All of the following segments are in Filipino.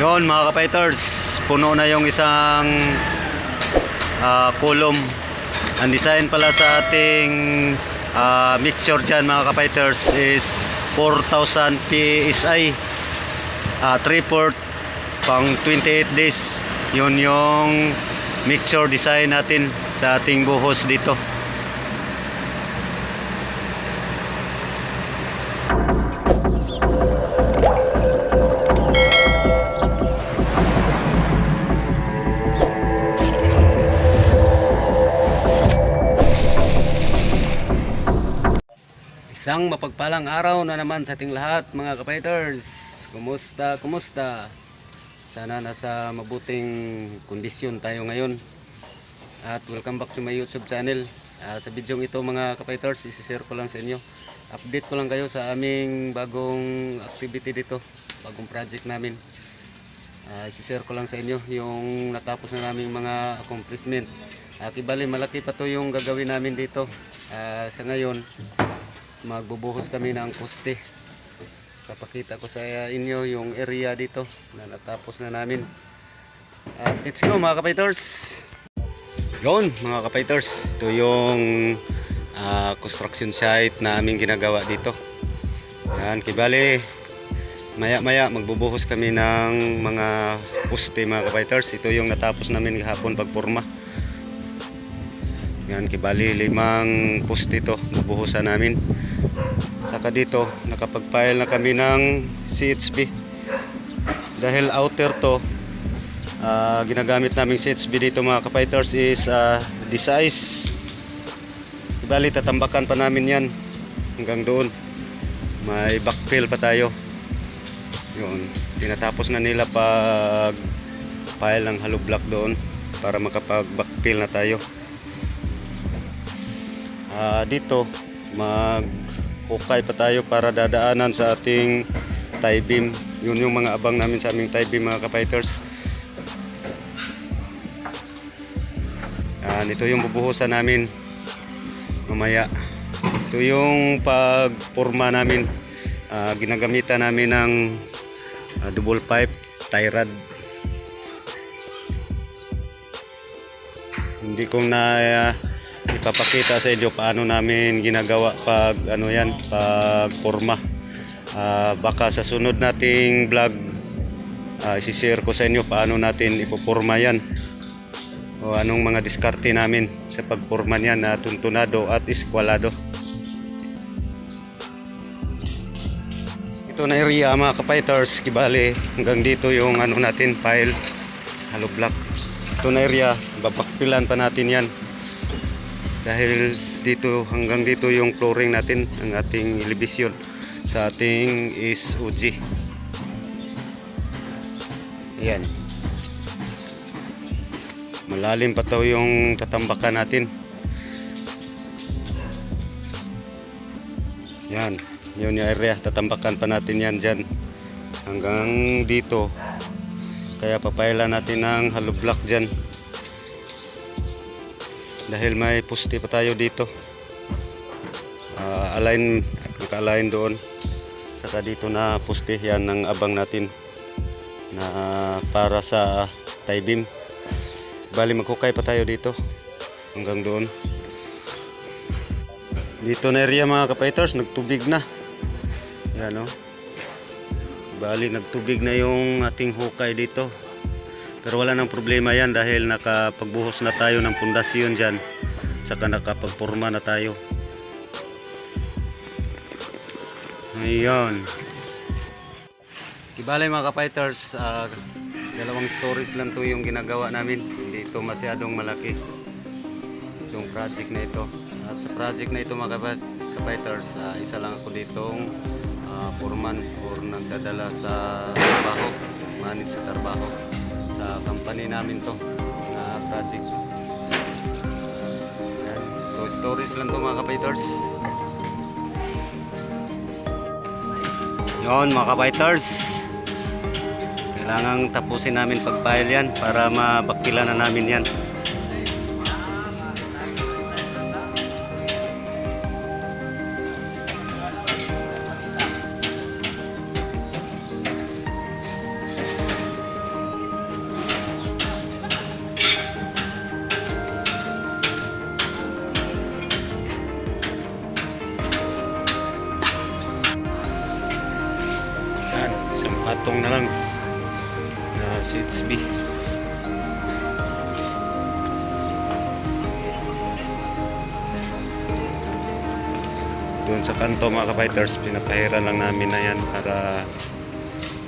Yon mga kapiters, puno na yung isang ah, column. Ang design pala sa ating ah, mixture dyan mga kapiters is 4,000 PSI. Uh, 3 port pang 28 days. Yun yung mixture design natin sa ating buhos dito. Isang mapagpalang araw na naman sa ating lahat mga kapiters. Kumusta, kumusta? Sana nasa mabuting kondisyon tayo ngayon. At welcome back to my YouTube channel. Ah, sa video ito mga kapiters, isi-share ko lang sa inyo. Update ko lang kayo sa aming bagong activity dito, bagong project namin. Ah, isi-share ko lang sa inyo yung natapos na naming mga accomplishment. Uh, kibali, malaki pa to yung gagawin namin dito. Ah, sa ngayon, magbubuhos kami ng poste. Kapakita ko sa inyo yung area dito na natapos na namin. At let's go mga kapiters! Yun mga kapiters. Ito yung ah, construction site na aming ginagawa dito. Yan kibali maya maya magbubuhos kami ng mga poste mga kapiters. Ito yung natapos namin kahapon pagporma. Yan, kibali limang poste ito, bubuhusan namin. Saka dito, nakapag-file na kami ng CHB. Dahil outer to, ah, ginagamit namin CHB dito mga kapiters is uh, the size. Kibali, tatambakan pa namin yan hanggang doon. May backfill pa tayo. Yun, tinatapos na nila pag file ng hollow block doon para makapag backfill na tayo. Ah, dito mag hukay pa tayo para dadaanan sa ating tie beam. Yun yung mga abang namin sa aming tie beam mga kapiters Yan, ito yung bubuhusan namin. Mamaya. Ito yung pagporma namin. Ah, ginagamitan namin ng ah, double pipe tie rod. Hindi ko na ah, ipapakita sa inyo paano namin ginagawa pag ano yan pag forma Ah, baka sa sunod nating vlog uh, isi-share ko sa inyo paano natin ipoporma yan. O anong mga diskarte namin sa pagporma niyan na tuntunado at eskwalado. Ito na area mga kapiters kibali hanggang dito yung ano natin file hollow block ito na area babakpilan pa natin yan dahil dito hanggang dito yung flooring natin ang ating elevation sa ating is UG yan malalim pa to yung tatambakan natin. Yan yun yung area. Tatambakan pa natin yan dyan. Hanggang dito. Kaya papaila natin ng hollow block dyan dahil may puste pa tayo dito. Ah, align naka-align doon. Saka dito na puste yan ng abang natin na para sa tie beam. Bali magkukay pa tayo dito hanggang doon. Dito na area mga kapiters nagtubig na. Yan o bali nagtubig na yung ating hukay dito pero wala nang problema yan dahil nakapagbuhos na tayo ng pundasyon dyan saka nakapagporma na tayo Ayun. Kibali mga kapiters, ah, dalawang stories lang to yung ginagawa namin. Hindi ito masyadong malaki. Itong project na ito. At sa project na ito mga kapas- kapiters, ah, isa lang ako ditong ah, foreman or nagdadala sa trabaho, manage sa trabaho sa company namin to na project. Yan. So stories lang to mga kapiters. Yon mga kabiters. Kailangang tapusin namin pag-file yan para mabakila na namin yan. Doon sa kanto mga kapiters pinapahiran lang namin na yan para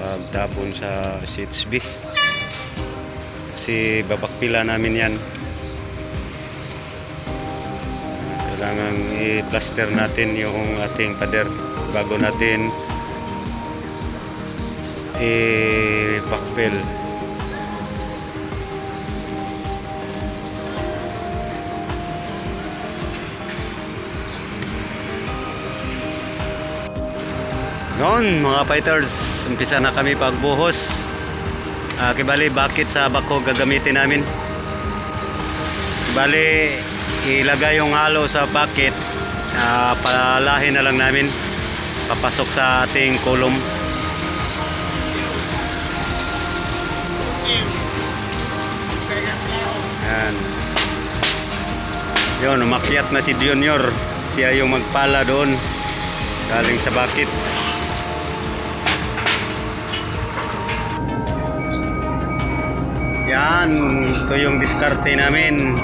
pagtapon sa seats B. Kasi babakpila namin yan. Kailangan i-plaster natin yung ating pader bago natin i-backfill Noon mga fighters, umpisa na kami pagbuhos. Ah, kibali bakit sa bako gagamitin namin? Kibali ilagay yung halo sa bucket. Ah, palahin na lang namin papasok sa ating kulom. Yan. Yun, umakyat na si Junior. Siya yung magpala doon. Galing sa bakit. Yan, ito yung diskarte namin.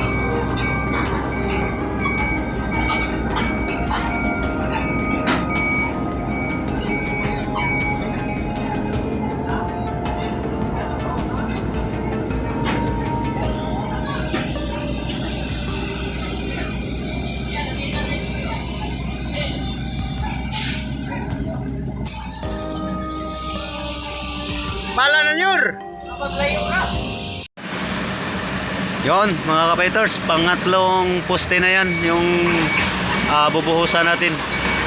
Pala na yun! Yon, mga kapiters, pangatlong poste na yan, yung ah, bubuhusan natin.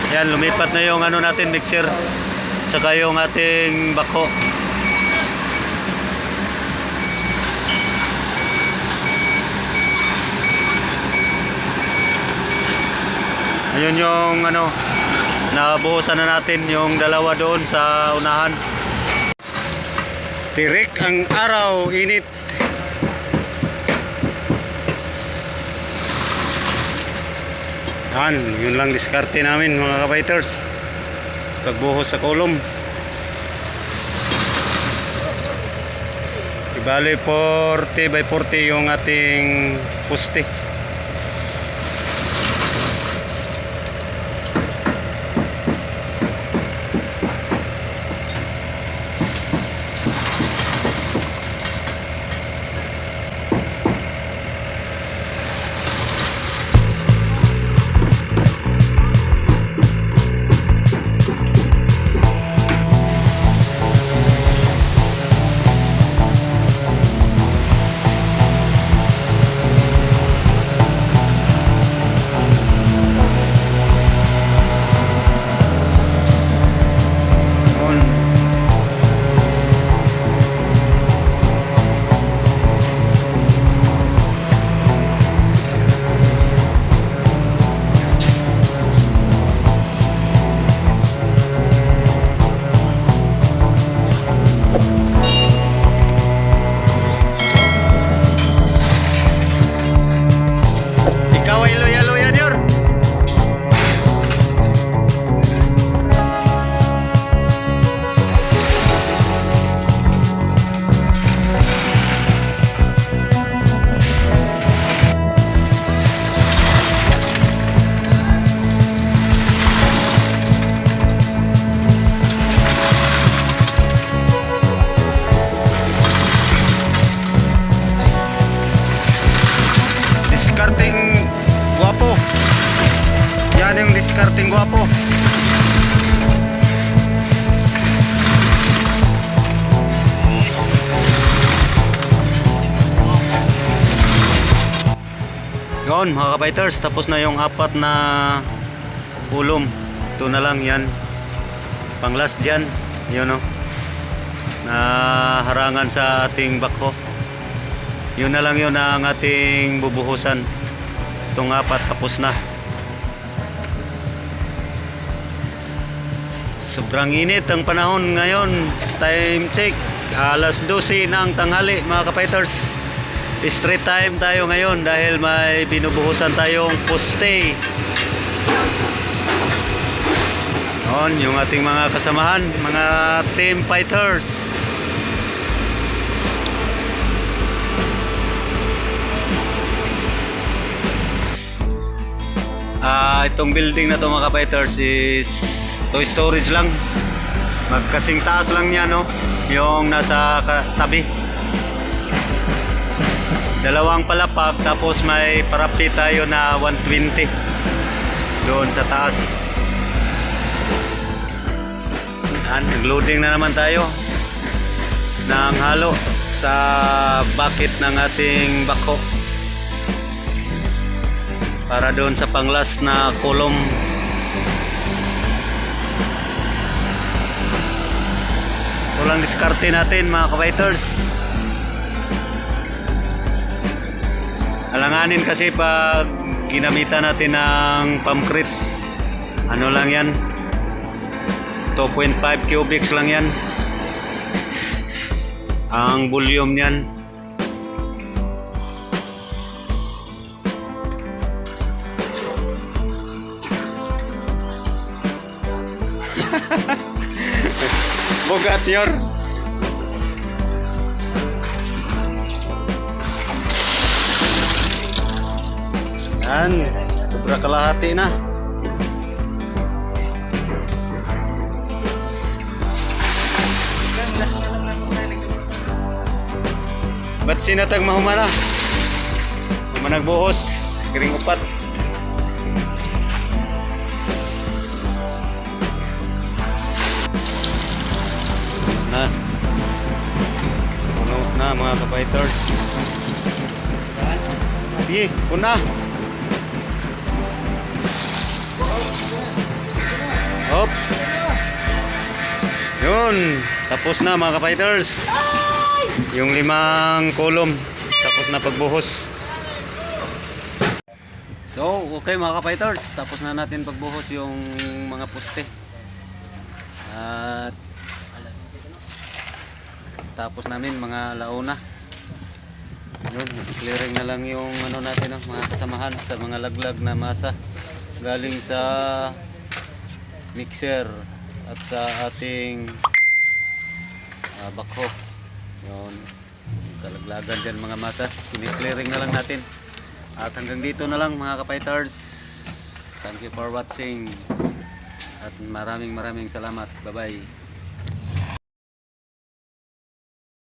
Yan, lumipat na yung ano natin, mixer. Tsaka yung ating bako. Ayun yung ano, nabuhusan na natin yung dalawa doon sa unahan. Tirik ang araw, init. Yan, yun lang diskarte namin mga kabiters. Pagbuhos sa kolom. Ibali 40 by 40 yung ating puste. Discarding guwapo. Yun mga kabiters, tapos na yung apat na ulom. Ito na lang yan. Pang last dyan. Yun o. Na harangan sa ating bako. Yun na lang yun ang ating bubuhusan. Itong apat tapos na. Sobrang init ang panahon ngayon. Time check. Alas 12 ng tanghali mga kapiters. Street time tayo ngayon dahil may binubuhusan tayong poste. Yun, yung ating mga kasamahan, mga team fighters. Ah, itong building na to mga fighters is toy storage lang. Magkasing taas lang niya no, yung nasa tabi. Dalawang palapag tapos may parapet tayo na 120 doon sa taas. Yan, nag-loading na naman tayo ng halo sa bucket ng ating bako para doon sa panglas na kolom walang diskarte natin mga kabiters alanganin kasi pag ginamitan natin ng pamcrit ano lang yan? 2.5 cubics lang yan. Ang volume niyan Bugat yor. Yan, sobra kalahati na. Ba't sinatag mahumana? Humanag buhos, kiring upat. Na mga kapiters sige una hop. Yun tapos na mga kapiters yung limang kolom tapos na pagbuhos. So okay mga kapiters tapos na natin pagbuhos yung mga poste. At tapos namin mga launa. Yun clearing na lang yung ano natin no, mga kasamahan sa mga laglag na masa. Galing sa mixer at sa ating uh, bakho. Yun kalaglagan dyan mga masa. Clearing na lang natin. At hanggang dito na lang mga kapiters thank you for watching. At maraming maraming salamat. Bye bye